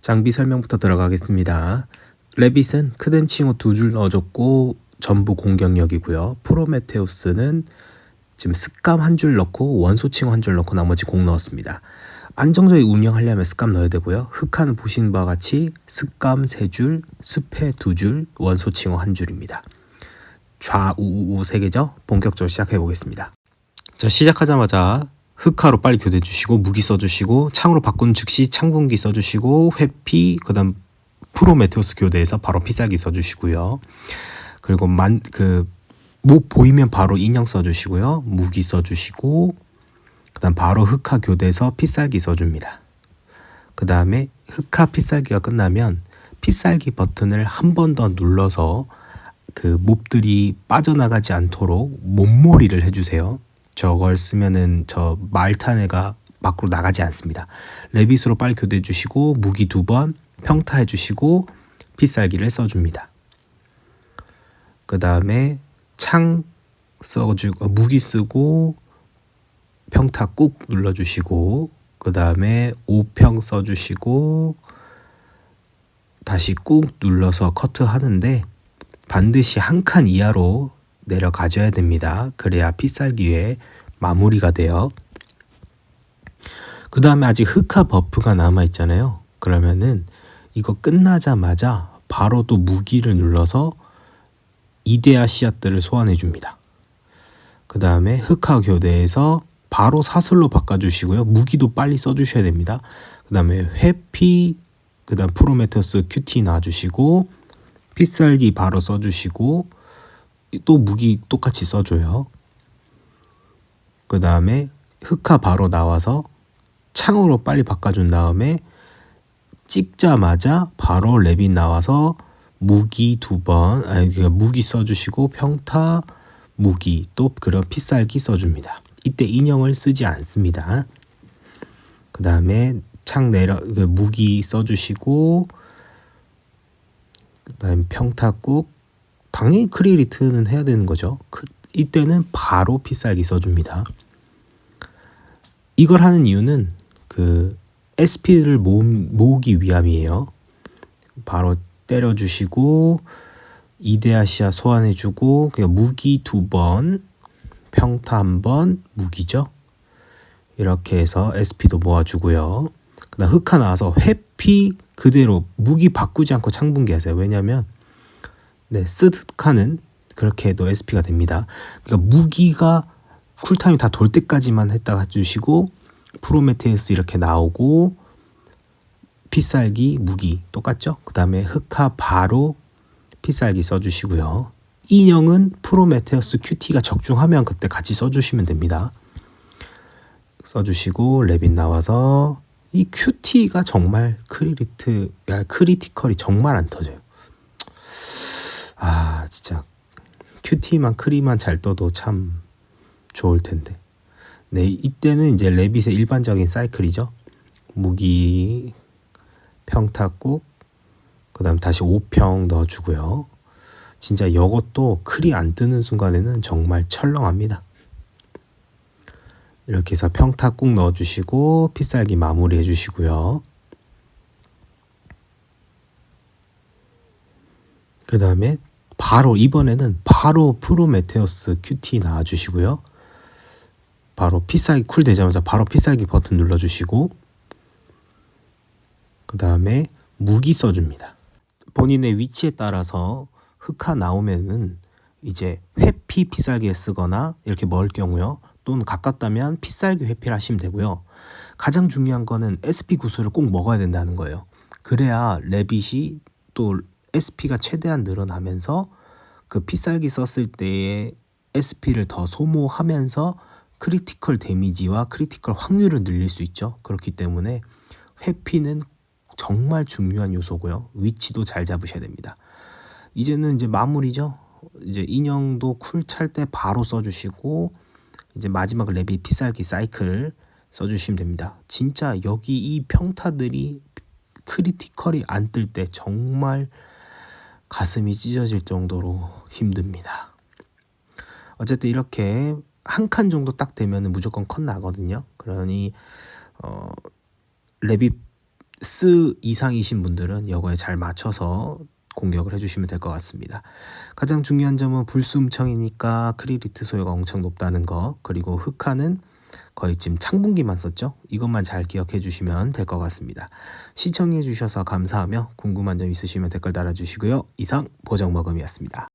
장비 설명부터 들어가겠습니다. 레빗은 크뎀칭호 두 줄 넣어줬고 전부 공격력이고요. 프로메테우스는 지금 습감 한 줄 넣고 원소칭호 한 줄 넣고 나머지 공 넣었습니다. 안정적인 운영하려면 습감 넣어야 되고요. 흑화는 보신 바와 같이 습감 세 줄, 습해 두 줄, 원소칭호 한 줄입니다. 좌우우우 세 개죠. 본격적으로 시작해 보겠습니다. 자 시작하자마자 흑화로 빨리 교대해 주시고 무기 써 주시고 창으로 바꾼 즉시 창분기 써 주시고 회피 그다음 프로메테우스 교대에서 바로 피살기 써 주시고요. 그리고 만 그 못 보이면 바로 인형 써 주시고요. 무기 써 주시고 그다음 바로 흑화 교대에서 피살기 써 줍니다. 그 다음에 흑화 피살기가 끝나면 피살기 버튼을 한 번 더 눌러서 그 몹들이 빠져나가지 않도록 몸몰이를 해주세요. 저걸 쓰면은 저 말탄 애가 밖으로 나가지 않습니다. 레빗으로 빨리 교대해 주시고 무기 두 번 평타 해 주시고 피살기를 써줍니다. 그 다음에 창 써주고 어, 무기 쓰고 평타 꾹 눌러주시고 그 다음에 오평 써주시고 다시 꾹 눌러서 커트 하는데 반드시 한 칸 이하로 내려가줘야 됩니다. 그래야 피살기에 마무리가 돼요. 그 다음에 아직 흑화 버프가 남아 있잖아요. 그러면은 이거 끝나자마자 바로 또 무기를 눌러서 이데아 씨앗들을 소환해 줍니다. 그 다음에 흑화 교대에서 바로 사슬로 바꿔주시고요. 무기도 빨리 써주셔야 됩니다. 그 다음에 회피, 그 다음 프로메테우스 큐티 놔주시고 피살기 바로 써주시고 또 무기 똑같이 써줘요. 그 다음에 흑화 바로 나와서 창으로 빨리 바꿔준 다음에 찍자마자 바로 레빗 나와서 무기 두 번, 아니 그 무기 써주시고 평타 무기 또 그런 피살기 써줍니다. 이때 인형을 쓰지 않습니다. 그 다음에 창 내려 그 무기 써주시고 그다음 평타국 당연히 크리리트는 해야 되는 거죠. 그, 이때는 바로 피살기 써줍니다. 이걸 하는 이유는 그 SP를 모으, 모으 기 위함이에요. 바로 때려주시고 이데아시아 소환해주고 그냥 무기 두 번, 평타 한 번, 무기죠. 이렇게 해서 SP도 모아주고요. 그다음 흑화 나와서 회피 그대로 무기 바꾸지 않고 창분기 하세요. 왜냐하면 네, 스드카는 그렇게 해도 SP가 됩니다. 그러니까 무기가 쿨타임이 다 돌 때까지만 했다가 주시고 프로메테우스 이렇게 나오고 피살기 무기 똑같죠? 그 다음에 흑화 바로 피살기 써주시고요. 인형은 프로메테우스 큐티가 적중하면 그때 같이 써주시면 됩니다. 써주시고 레빈 나와서 이 큐티가 정말 크리리트, 야, 크리티컬이 정말 안 터져요. 아 진짜 큐티만 크리만 잘 떠도 참 좋을 텐데. 네 이때는 이제 레빗의 일반적인 사이클이죠. 무기 평타국 그다음 다시 5평 넣어주고요. 진짜 이것도 클이 안 뜨는 순간에는 정말 철렁합니다. 이렇게 해서 평타 꾹 넣어주시고 피살기 마무리 해주시고요. 그 다음에 바로 이번에는 바로 프로메테우스 큐티 나와주시고요. 바로 피살기 쿨 되자마자 바로 피살기 버튼 눌러주시고 그 다음에 무기 써줍니다. 본인의 위치에 따라서 흑화 나오면은 이제 회피 피살기에 쓰거나 이렇게 멀 경우요. 또는 가깝다면 피살기 회피를 하시면 되고요. 가장 중요한 거는 SP 구슬을 꼭 먹어야 된다는 거예요. 그래야 레빗이 또 SP가 최대한 늘어나면서 그 피살기 썼을 때의 SP를 더 소모하면서 크리티컬 데미지와 크리티컬 확률을 늘릴 수 있죠. 그렇기 때문에 회피는 정말 중요한 요소고요. 위치도 잘 잡으셔야 됩니다. 이제는 이제 마무리죠. 이제 인형도 쿨 찰 때 바로 써주시고 이제 마지막 랩이 피살기 사이클을 써주시면 됩니다. 진짜 여기 이 평타들이 크리티컬이 안 뜰 때 정말 가슴이 찢어질 정도로 힘듭니다. 어쨌든 이렇게 한 칸 정도 딱 되면은 무조건 컷 나거든요. 그러니 어 레비스 이상이신 분들은 이거에 잘 맞춰서 공격을 해주시면 될 것 같습니다. 가장 중요한 점은 불수음청이니까 크리리트 소요가 엄청 높다는 거 그리고 흑화는 거의 지금 창분기만 썼죠. 이것만 잘 기억해 주시면 될 것 같습니다. 시청해 주셔서 감사하며 궁금한 점 있으시면 댓글 달아주시고요. 이상 보정먹음이었습니다.